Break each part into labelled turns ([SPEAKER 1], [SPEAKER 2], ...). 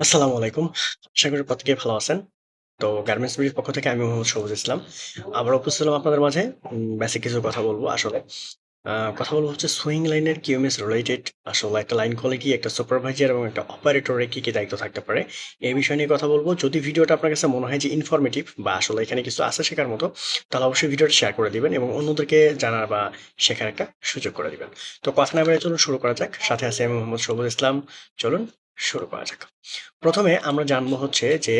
[SPEAKER 1] আসসালামু আলাইকুম। আশা করি প্রত্যেকেই ভালো আছেন। তো গার্মেন্টস বিডির পক্ষ থেকে আমি মোহাম্মদ সবুজ ইসলাম। আবার উপস্থিত হলাম আপনাদের মাঝে। বেসিক কিছু কথা বলব আসলে। কথা বলব হচ্ছে সুইং লাইনের কিউএমএস রিলেটেড আসলে একটা লাইন কোয়ালিটি, একটা সুপারভাইজার এবং একটা অপারেটরের কি, কি দায়িত্ব থাকতে পারে এই বিষয় নিয়ে কথা বলব। যদি ভিডিওটা আপনার কাছে মনে হয় যে ইনফরমেটিভ বা আসলে এখানে কিছু আছে শেখার মতো, তাহলে অবশ্যই ভিডিওটা শেয়ার করে দিবেন এবং অন্যদেরকে জানার বা শেখার একটা সুযোগ করে দিবেন। তো কথা না বাড়িয়ে চলুন শুরু করা যাক। সাথে আছি আমি মোহাম্মদ সবুজ ইসলাম। চলুন শুরু করা যাক। প্রথমে আমরা জানব হচ্ছে যে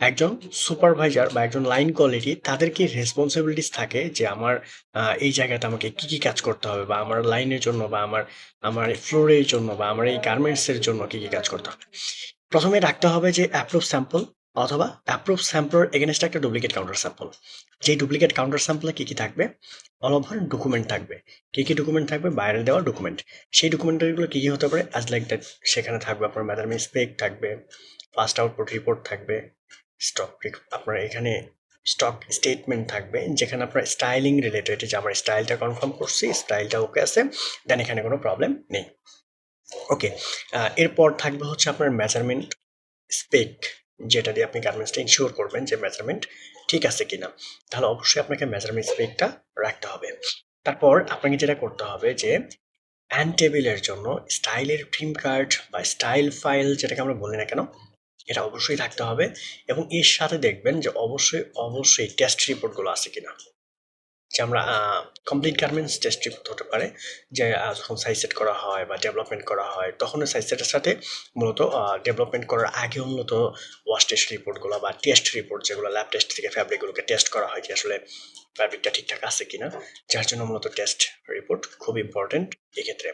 [SPEAKER 1] একজন সুপারভাইজার বা একজন লাইন কোয়ালিটি তাদের কি রেসপন্সিবিলিটিস থাকে যে আমার এই জায়গাতে আমাকে কি, কি কাজ করতে হবে বা আমার লাইনের জন্য বা আমার আমার ফ্লোরের জন্য বা আমার এই গার্মেন্টস এর জন্য কি, কি কাজ করতে হবে। ১ম এ রাখতে হবে যে অ্যাপ্রুভ স্যাম্পল অথবা অ্যাপ্রুভ স্যাম্পল এর এগেইনস্ট একটা ডুপ্লিকেট কাউন্টার স্যাম্পল। যেই ডুপ্লিকেট কাউন্টার স্যাম্পল কী কি, থাকবে? অল ওভার ডকুমেন্ট থাকবে। কী কী ডকুমেন্ট থাকবে? বাইরে দেওয়া ডকুমেন্ট। সেই ডকুমেন্টারি কী কি, হতে পারে? অ্যাজ লাইক দ্যাট সেখানে থাকবে আপনার মেজারমেন্ট স্পেক থাকবে, ফার্স্ট আউটপুট রিপোর্ট থাকবে, স্টক আপনার এখানে স্টক স্টেটমেন্ট থাকবে যেখানে আপনার স্টাইলিং রিলেটেড যে আমার স্টাইলটা কনফার্ম করছি, স্টাইলটা ওকে আছে, দেন এখানে কোনো প্রবলেম নেই। ওকে, এরপর থাকবে হচ্ছে আপনার মেজারমেন্ট স্পেক যেটা দিয়ে আপনি গার্মেন্টসটা ইনশিওর করবেন যে মেজারমেন্ট ঠিক আছে কিনা। তাহলে অবশ্যই আপনাকে মেজারমেন্ট স্পেকটা রাখতে হবে। তারপর আপনাকে যেটা করতে হবে যে অ্যান্ড টেবিলের জন্য স্টাইলের ফ্রিম কার্ড বা স্টাইল ফাইল যেটাকে আমরা বলি না কেন, এটা অবশ্যই থাকতে হবে এবং এর সাথে দেখবেন যে অবশ্যই, অবশ্যই টেস্ট রিপোর্টগুলো আছে কিনা। যে আমরা কমপ্লিট গার্মেন্টস টেস্ট হতে পারে, যে যখন সাইজ সেট করা হয় বা ডেভেলপমেন্ট করা হয় তখন সাইজ সেটের সাথে মূলত ডেভেলপমেন্ট করার আগেও মূলত ওয়াশ টেস্ট রিপোর্টগুলো বা টেস্ট রিপোর্ট যেগুলো ল্যাব টেস্ট থেকে ফ্যাব্রিকগুলোকে টেস্ট করা হয় যে আসলে ফ্যাব্রিকটা ঠিকঠাক আছে কিনা। যার জন্য মূলত টেস্ট রিপোর্ট খুব ইম্পোর্টেন্ট এক্ষেত্রে।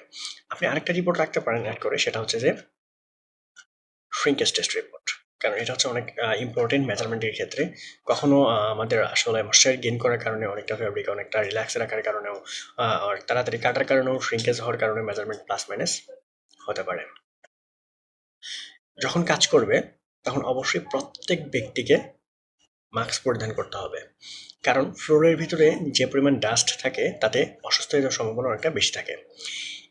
[SPEAKER 1] আপনি আরেকটা রিপোর্ট রাখতে পারেন অ্যাড করে, সেটা হচ্ছে যে শ্রিঙ্কেজ টেস্ট রিপোর্ট। কারণ এটা হচ্ছে অনেক ইম্পর্টেন্ট মেজারমেন্টের ক্ষেত্রে। কখনো আমাদের আসলে ময়েশ্চার গেইন করার কারণে অনেকটা ফেব্রিক অনেকটা রিল্যাক্স রাখার কারণেও তাড়াতাড়ি কাটার কারণেও শ্রিঙ্কেজ হওয়ার কারণে মেজারমেন্ট প্লাস মাইনাস হতে পারে। যখন কাজ করবে, তখন অবশ্যই প্রত্যেক ব্যক্তিকে মাস্ক পরিধান করতে হবে। কারণ ফ্লোরের ভিতরে যে পরিমাণ ডাস্ট থাকে, তাতে অসুস্থ হয়ে যাওয়ার সম্ভাবনা অনেকটা বেশি থাকে।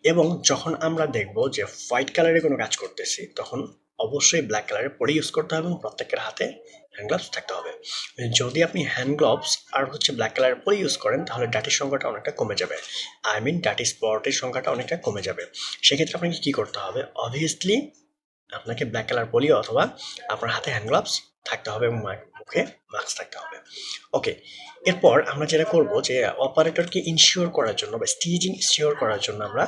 [SPEAKER 1] এবং যখন আমরা দেখব যে হোয়াইট কালারের কোনো কাজ করতেছি, তখন অবশ্যই ব্ল্যাক কালারের পরে ইউজ করতে হবে এবং প্রত্যেকের হাতে হ্যান্ড গ্লাভস থাকতে হবে। যদি আপনি হ্যান্ড গ্লাভস আর হচ্ছে ব্ল্যাক কালারের পরে ইউজ করেন তাহলে ডার্টির সংখ্যাটা অনেকটা কমে যাবে। আই মিন ডার্টি স্পটের সংখ্যাটা অনেকটা কমে যাবে। সেক্ষেত্রে আপনাকে কী করতে হবে? অবভিয়াসলি আপনাকে ব্ল্যাক কালার পলি অথবা আপনার হাতে হ্যান্ড গ্লাভস থাকতে হবে এবং মুখে মাস্ক থাকতে হবে। ওকে, এরপর আমরা যেটা করব যে অপারেটরকে ইনশিওর করার জন্য বা স্টিচিং সিওর করার জন্য আমরা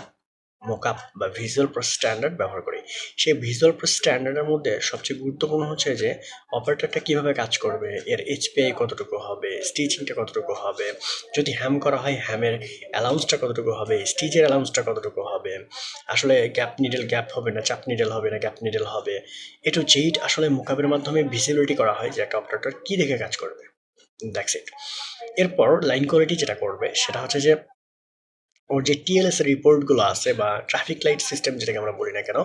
[SPEAKER 1] মোকআপ বা ভিজুয়াল প্রসেস স্ট্যান্ডার্ড ব্যবহার করি। সেই ভিজুয়াল প্রসেস স্ট্যান্ডার্ডের মধ্যে সবচেয়ে গুরুত্বপূর্ণ হচ্ছে যে অপারেটরটা কীভাবে কাজ করবে, এর এইচপিআই কতটুকু হবে, স্টিচিংটা কতটুকু হবে, যদি হ্যাম করা হয় হ্যামের অ্যালাউন্সটা কতটুকু হবে, স্টিচের অ্যালাউন্সটা কতটুকু হবে, আসলে গ্যাপ নিডল গ্যাপ হবে না চাপ নিডেল হবে না গ্যাপ নিডল হবে। এ টু জেড আসলে মোকআপের মাধ্যমে ভিজিবিলিটি করা হয় যে একটা অপারেটর কী দেখে কাজ করবে। ইট। এরপর লাইন কোয়ালিটি যেটা করবে সেটা হচ্ছে যে ওর যে টিএলএস রিপোর্টগুলো আছে বা ট্রাফিক লাইট সিস্টেম যেটাকে আমরা বলি না কেন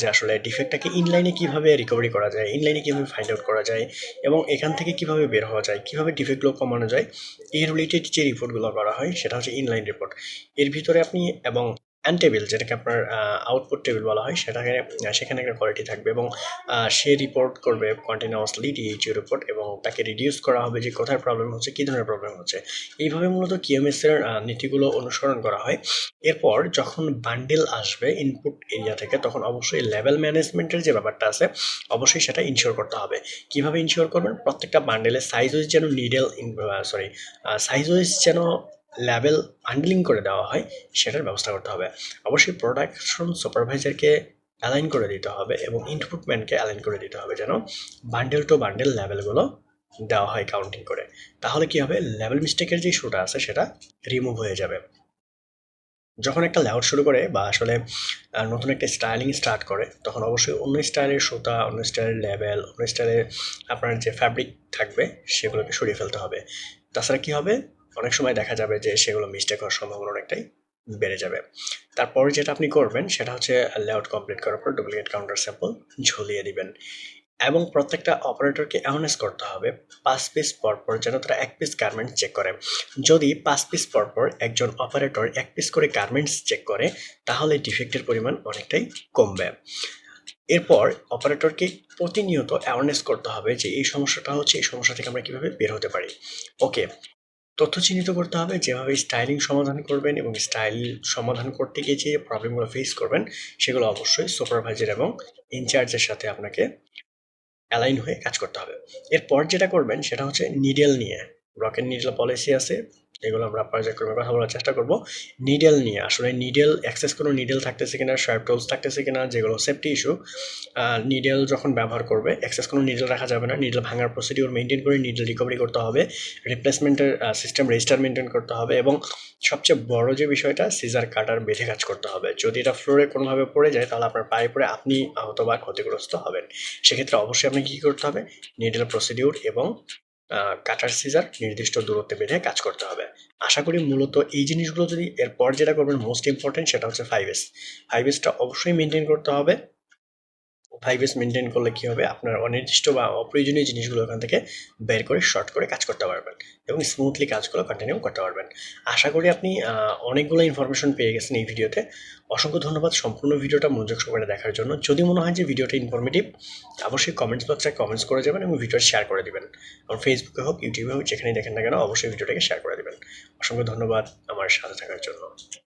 [SPEAKER 1] যে আসলে ডিফেক্টটাকে ইনলাইনে কীভাবে রিকভারি করা যায়, ইনলাইনে কীভাবে ফাইন্ড আউট করা যায় এবং এখান থেকে কীভাবে বের হওয়া যায়, কীভাবে ডিফেক্টগুলো কমানো যায়, এই রিলেটেড যে রিপোর্টগুলো করা হয় সেটা হচ্ছে ইনলাইন রিপোর্ট। এর ভিতরে আপনি এবং অ্যান্ড টেবিল যেটাকে আপনার আউটপুট টেবিল বলা হয় সেটাকে সেখানে একটা কোয়ালিটি থাকবে এবং সে রিপোর্ট করবে কন্টিনিউয়াসলি ডিএইচইউ রিপোর্ট এবং তাকে রিডিউস করা হবে যে কোথায় প্রবলেম হচ্ছে, কী ধরনের প্রবলেম হচ্ছে। এইভাবে মূলত কিউএমএস এর নীতিগুলো অনুসরণ করা হয়। এরপর যখন বান্ডেল আসবে ইনপুট এরিয়া থেকে তখন অবশ্যই লেভেল ম্যানেজমেন্টের যে ব্যাপারটা আছে অবশ্যই সেটা ইনশিওর করতে হবে। কীভাবে ইনশিওর করবেন? প্রত্যেকটা বান্ডেলের সাইজ ওয়াইজ যেন নিডেল সরি সাইজ ওয়াইজ যেন লেভেল বান্ডেলিং করে দেওয়া হয় সেটার ব্যবস্থা করতে হবে। অবশ্যই প্রোডাকশন সুপারভাইজারকে অ্যালাইন করে দিতে হবে এবং ইনপুট ম্যানকে অ্যালাইন করে দিতে হবে যেন বান্ডেল টু বান্ডেল লেভেলগুলো দেওয়া হয় কাউন্টিং করে। তাহলে কি হবে? লেভেল মিস্টেকের যে ইস্যুটা আছে সেটা রিমুভ হয়ে যাবে। যখন একটা লেআউট শুরু করে বা আসলে নতুন একটা স্টাইলিং স্টার্ট করে তখন অবশ্যই অন্য স্টাইলের সুতা, অন্য স্টাইলের লেভেল অন্য স্টাইলের আপনার যে ফ্যাব্রিক থাকবে সেগুলোকে সরিয়ে ফেলতে হবে। তাছাড়া কি হবে? অনেক সময় দেখা যাবে যে সেগুলো মিস্টেক হওয়ার সম্ভাবনা অনেকটাই বেড়ে যাবে। তারপরে যেটা আপনি করবেন, সেটা হচ্ছে লেআউট কমপ্লিট করার পর ডুপ্লিকেট কাউন্টার স্যাম্পল ঝুলিয়ে দিবেন। এবং প্রত্যেকটা অপারেটরকে অ্যাওয়ারনেস করতে হবে পাঁচ পিস পরপর যেন তারা এক পিস গার্মেন্টস চেক করে। যদি পাঁচ পিস পরপর একজন অপারেটর এক পিস করে গার্মেন্টস চেক করে, তাহলে ডিফেক্টের পরিমাণ অনেকটাই কমবে। এরপর অপারেটরকে প্রতিনিয়ত অ্যাওয়ারনেস করতে হবে যে এই সমস্যাটা হচ্ছে, এই সমস্যা থেকে আমরা কীভাবে বের হতে পারি ওকে তথ্য চিহ্নিত করতে হবে, যেভাবে স্টাইলিং সমাধান করবেন এবং স্টাইল সমাধান করতে গিয়ে যে প্রবলেমগুলো ফেস করবেন, সেগুলো অবশ্যই সুপারভাইজার এবং ইনচার্জের সাথে আপনাকে অ্যালাইন হয়ে কাজ করতে হবে। এরপর যেটা করবেন, সেটা হচ্ছে নিডেল নিয়ে রকেট নিডেল পলিসি আছে এগুলো আমরা পর্যায়ক্রমে কথা বলার চেষ্টা করব। নিডেল নিয়ে, আসলে নিডেল অ্যাক্সেস কোনো নিডেল থাকতেছে কিনা শার্প টোলস থাকতেছে কিনা, যেগুলো সেফটি ইস্যু নিডেল যখন ব্যবহার করবে অ্যাক্সেস কোনো নিডেল রাখা যাবে না নিডেল ভাঙার প্রসিডিওর মেনটেন করে নিডেল রিকভারি করতে হবে রিপ্লেসমেন্টের সিস্টেম রেজিস্টার মেনটেন করতে হবে এবং সবচেয়ে বড় যে বিষয়টা সিজার কাটার বেঁধে কাজ করতে হবে। যদি এটা ফ্লোরে কোনোভাবে পড়ে যায়, তাহলে আপনার পায়ে পড়ে আপনি আহত বা ক্ষতিগ্রস্ত হবেন। সেক্ষেত্রে অবশ্যই আপনি কী করতে হবে? নিডেল প্রসিডিউর এবং কাটার সিজার নির্দিষ্ট দূরত্বে বেঁধে কাজ করতে হবে। আশা করি মূলত এই জিনিসগুলো যদি এরপর যেটা করবেন মোস্ট ইম্পর্টেন্ট সেটা হচ্ছে ফাইভ এস ফাইভ এসটা অবশ্যই মেনটেন করতে হবে। ফাইভ এস মেনটেন করলে কী হবে? আপনার অনির্দিষ্ট বা অপ্রয়োজনীয় জিনিসগুলো ওখান থেকে বের করে শর্ট করে কাজ করতে পারবেন এবং স্মুথলি কাজগুলো কন্টিনিউ করতে পারবেন। আশা করি আপনি অনেকগুলো ইনফরমেশন পেয়ে গেছেন এই ভিডিওতে। অসংখ্য ধন্যবাদ সম্পূর্ণ ভিডিওটা মনোযোগ সহকারে দেখার জন্য। যদি মনে হয় যে ভিডিওটা ইনফরমেটিভ অবশ্যই কমেন্টস বক্সে কমেন্টস করে যাবেন এবং ভিডিওটা শেয়ার করে দিবেন। আমার ফেসবুকে হোক ইউটিউবে হোক, যেখানেই দেখেন না কেন, অবশ্যই ভিডিওটাকে শেয়ার করে দেবেন। অসংখ্য ধন্যবাদ আমার সাথে থাকার জন্য।